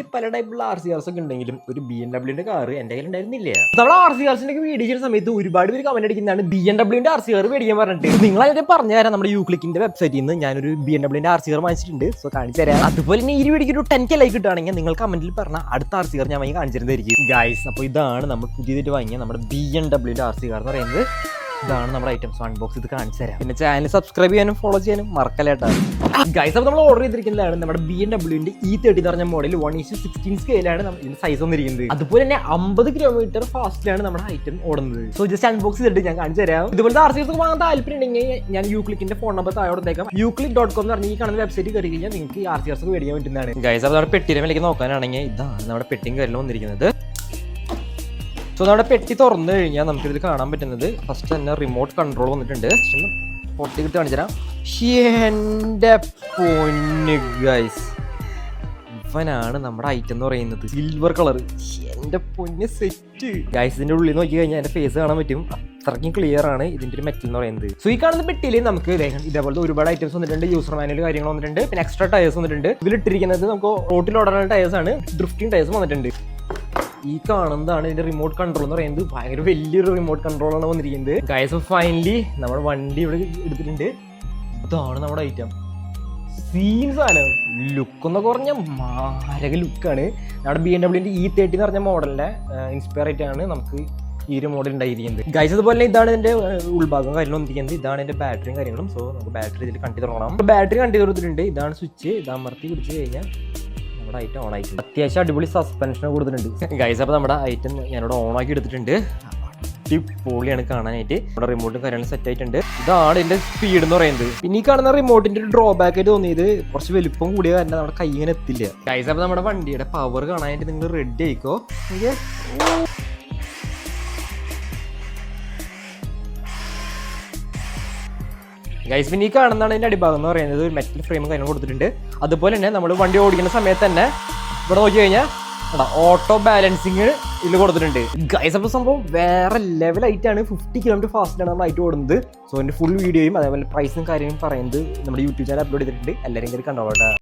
കയ്യിൽ പല ടൈപ്പുള്ള R C ആർസ് ഒക്കെ ഉണ്ടെങ്കിലും ഒരു ബി എം ഡബ്ല്യൂന്റെ കാർ എന്റെ കയ്യിൽ ഉണ്ടായിരുന്നില്ല. നമ്മൾ ആർ സി ആർസിന്റെ വീഡിയോ ചെയ്യുന്ന സമയത്ത് ഒരുപാട് പേര് കമന്റ് അടിക്കുന്നതാണ് ബി എം ഡബ്ല്യൂന്റെ ആർ സി കാർ മേടിക്കാൻ പറഞ്ഞിട്ട്. നിങ്ങൾ അതിന്റെ പറഞ്ഞു തരാം നമ്മുടെ യൂക്ലിക്കിന്റെ വെബ്സൈറ്റിൽ നിന്ന് ഞാനൊരു ബി എം ഡബ്ല്യൂന്റെ ആർ സി ആർ വാങ്ങിച്ചിട്ടുണ്ട്. സോ കാണിച്ചു തരാം. അതുപോലെ തന്നെ ഈ വീഡിയോക്ക് ഒരു ടെൻ കെ ലൈക്ക് കിട്ടുകയാണെങ്കിൽ നിങ്ങൾ കമന്റിൽ പറഞ്ഞ അടുത്ത ആർ സി ആർ ഞാൻ വാങ്ങി കാണിച്ചിരുന്നായിരിക്കും ഗൈസ് അപ്പോൾ ഇതാണ് നമ്മൾ പുതിയതായിട്ട് വാങ്ങിയ നമ്മുടെ ബി എം ഡബ്ല്യൂന്റെ ആർ സി കാർ എന്ന് പറയുന്നത്. ഇതാണ് നമ്മുടെ ഐറ്റംസ് അൺബോക്സ് ഇത് കാണിച്ചു തരാം. പിന്നെ ചാനൽ സബ്സ്ക്രൈബ് ചെയ്യാനും ഫോളോ ചെയ്യാനും മറക്കല്ലേട്ടാ ഗൈസ് അപ്പോൾ നമ്മൾ ഓർഡർ ചെയ്തിരിക്കുന്നതാണ് നമ്മുടെ ബി എം ഡബ്ല്യൂന്റെ ഇ തേർട്ടി പറഞ്ഞ model one is to sixteen സ്കെയിലാണ് ഇതിന്റെ സൈസ് വന്നിരിക്കുന്നത്. അതുപോലെ തന്നെ അമ്പത് കിലോമീറ്റർ ഫാസ്റ്റിലാണ് നമ്മുടെ ഐറ്റം ഓടുന്നത്. സോ ജസ്റ്റ് അൺബോക്സ് ചെയ്തിട്ട് ഞാൻ കാണിച്ചു തരാം. ഇതുപോലത്തെ ആർ സി എസ് വാങ്ങാൻ താല്പര്യം ഉണ്ടെങ്കിൽ ഞാൻ യൂക്ലിക്കിന്റെ ഫോൺ നമ്പർ താഴെ കൊടുത്തേക്കാം. യൂക്ലിക് ഡോട്ട് കോം എന്ന് പറഞ്ഞ ഈ കാണുന്ന വെബ്സൈറ്റ് കയറി കഴിഞ്ഞാൽ നിങ്ങൾക്ക് ആർ സി എസ് മേടിക്കാൻ പറ്റുന്നതാണ്. ഗൈസ് അപ്പോൾ നമ്മുടെ പെട്ടിയുടെ നോക്കാനാണെങ്കിൽ ഇതാണ് നമ്മുടെ പെട്ടിയും കാര്യങ്ങളും വന്നിരിക്കുന്നത്. സോ നമ്മുടെ പെട്ടി തുറന്നു കഴിഞ്ഞാൽ നമുക്കിതിൽ കാണാൻ പറ്റുന്നത് ഫസ്റ്റ് തന്നെ റിമോട്ട് കൺട്രോൾ വന്നിട്ടുണ്ട്. പൊട്ടി കിട്ടി കാണിച്ചുതരാം. ഗൈസ് ഇവനാണ് നമ്മുടെ ഐറ്റം എന്ന് പറയുന്നത്. സിൽവർ കളർ എന്റെ പൊന്ന് സെറ്റ് ഗൈസിന്റെ ഉള്ളിൽ നോക്കി കഴിഞ്ഞാൽ എന്റെ ഫേസ് കാണാൻ പറ്റും. അത്രയ്ക്കും ക്ലിയർ ആണ് ഇതിന്റെ ഒരു മെറ്റൽ എന്ന് പറയുന്നത്. സോ ഈ കാണുന്ന പെട്ടിയിൽ നമുക്ക് ഇതേപോലത്തെ ഒരുപാട് ഐറ്റംസ് വന്നിട്ടുണ്ട്. യൂസർ മാനുവൽ കാര്യങ്ങൾ വന്നിട്ടുണ്ട്. പിന്നെ എക്സ്ട്രാ ടയേഴ്സ് വന്നിട്ടുണ്ട്. ഇതിലിട്ടിരിക്കുന്നത് നമുക്ക് റോട്ടിൽ ഓടാനുള്ള ടയേഴ്സ് ആണ്. ഡ്രിഫ്റ്റിംഗ് ടയേഴ്സ് വന്നിട്ടുണ്ട്. ഈ കാണുന്നതാണ് ഇതിന്റെ റിമോട്ട് കൺട്രോൾ എന്ന് പറയുന്നത്. ഭയങ്കര വലിയൊരു റിമോട്ട് കൺട്രോൾ ആണ് വന്നിരിക്കുന്നത്. ഗൈസ് ഫൈനലി നമ്മുടെ വണ്ടി ഇവിടെ എടുത്തിട്ടുണ്ട്. ഇതാണ് നമ്മുടെ ഐറ്റം സീൻസ് ആണ് ലുക്ക് എന്നൊക്കെ പറഞ്ഞാൽ മാരക ലുക്കാണ് നമ്മുടെ ബി എം ഡബ്ല്യൂന്റെ ഇ തേർട്ടി എന്ന് പറഞ്ഞ മോഡലിന്റെ ഇൻസ്പയർ ആയിട്ടാണ് നമുക്ക് ഈ ഒരു മോഡൽ ഉണ്ടായിരിക്കുന്നത്. ഗൈസ് അതുപോലെ ഇതാണ് ഇതിന്റെ ഉൾഭാഗം കാര്യങ്ങളും വന്നിരിക്കുന്നത്. ഇതാണ് ഇതിന്റെ ബാറ്ററിയും കാര്യങ്ങളും. സോ നമുക്ക് ബാറ്ററി ഇതിൽ കണ്ടു തുടങ്ങണം. ബാറ്ററി കണ്ടു കൊടുത്തിട്ടുണ്ട്. ഇതാണ് സ്വിച്ച് ഇത് അമർത്തി പിടിച്ച് കഴിഞ്ഞാൽ നമ്മുടെ ഐറ്റം ഓൺ ആയിട്ടുണ്ട്. അത്യാവശ്യം അടിപൊളി സസ്പെൻഷൻ കൊടുത്തിട്ടുണ്ട്. ഗൈസ് അപ്പോൾ നമ്മുടെ ഐറ്റം ഞാനിവിടെ ഓൺ ആക്കി എടുത്തിട്ടുണ്ട്. അടിപൊളിയാണ് കാണാനായിട്ട്. നമ്മുടെ റിമോട്ടും കാര്യങ്ങളും സെറ്റ് ആയിട്ടുണ്ട്. ഇതാണ് ഇതിന്റെ സ്പീഡ് എന്ന് പറയുന്നത്. പിന്നെ ഈ കാണുന്ന റിമോട്ടിന്റെ ഒരു ഡ്രോബാക്ക് ആയിട്ട് തോന്നിയത് കുറച്ച് വലുപ്പം കൂടിയ കാരണം നമ്മുടെ കൈ ഇങ്ങനെ എത്തില്ല. ഗൈസ് അപ്പോൾ നമ്മുടെ വണ്ടിയുടെ പവർ കാണാനായിട്ട് നിങ്ങൾ റെഡി ആയിക്കോ? ഗൈസ് പിന്നെ ഈ കാണുന്നതാണ് അതിന്റെ അടിഭാഗം എന്ന് പറയുന്നത്. ഒരു മെറ്റൽ ഫ്രെയിം കാര്യങ്ങൾ കൊടുത്തിട്ടുണ്ട്. അതുപോലെ തന്നെ നമ്മൾ വണ്ടി ഓടിക്കുന്ന സമയത്ത് തന്നെ ഇവിടെ നോക്കി കഴിഞ്ഞാൽ ഓട്ടോ ബാലൻസിങ് ഇതിൽ കൊടുത്തിട്ടുണ്ട്. ഗൈസ് അപ്പോൾ സംഭവം വേറെ ലെവൽ ലെവലായിട്ടാണ് ഫിഫ്റ്റി കിലോമീറ്റർ ഫാസ്റ്റിലാണ് നമ്മൾ ആയിട്ട് ഓടുന്നത്. സോ അതിന്റെ ഫുൾ വീഡിയോയും അതേപോലെ പ്രൈസും കാര്യങ്ങളും പറയുന്നത് നമ്മുടെ യൂട്യൂബ് ചാനൽ അപ്ലോഡ് ചെയ്തിട്ടുണ്ട്. എല്ലാവരും കയറി കണ്ടോളട്ടെ